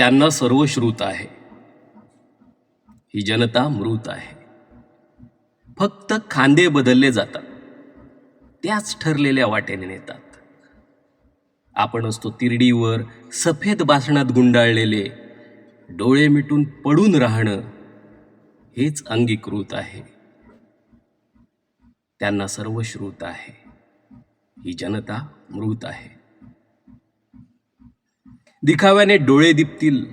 त्यांना सर्व श्रुत आहे. ही जनता मृत आहे. फक्त खांदे बदलले जातात. त्याच ठरलेल्या वाटेने नेतात. आपण असतो तिरडीवर सफेद बासणात गुंडाळलेले डोळे मिटून पडून राहणं हेच अंगीकृत आहे. त्यांना सर्व श्रुत आहे. ही जनता मृत आहे. दिखाव्याने डोळे दिपतील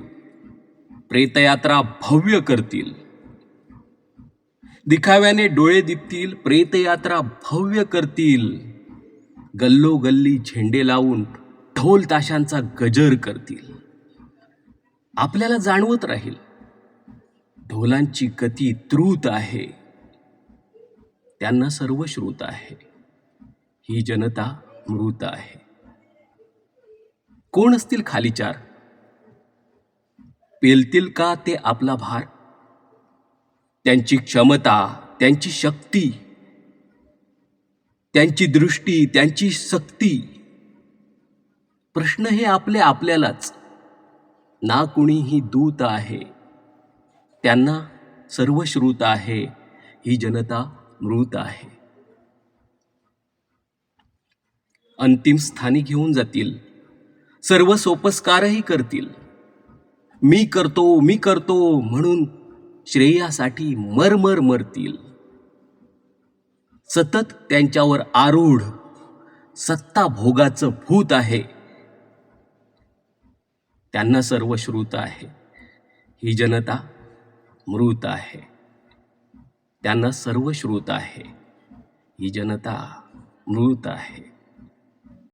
प्रेतयात्रा भव्य करतील. दिखाव्याने डोळे दिपतील प्रेतयात्रा भव्य करतील. गल्लोगल्ली झेंडे लावून ढोल ताशांचा गजर करतील. आपल्याला जाणवत राहील ढोलांची गती द्रुत आहे. त्यांना सर्व श्रुत आहे. ही जनता मृत आहे. कोण असतील खाली चार? पेलतील का ते आपला भार? त्यांची क्षमता त्यांची शक्ती त्यांची दृष्टी त्यांची सक्ती. प्रश्न हे आपले आपल्यालाच. ना कुणीही दूत आहे. त्यांना सर्व श्रुत आहे. ही जनता मृत आहे. अंतिम स्थानी घेऊन जातील. सर्व सोपस्कारही करतील. मी करतो मी करतो म्हणून श्रेयासाठी मरमर मरतील. सतत त्यांच्यावर आरूढ सत्ता भोगाचं भूत आहे. त्यांना सर्व श्रुत आहे. ही जनता मृत आहे. त्यांना सर्व श्रुत आहे. ही जनता मृत आहे.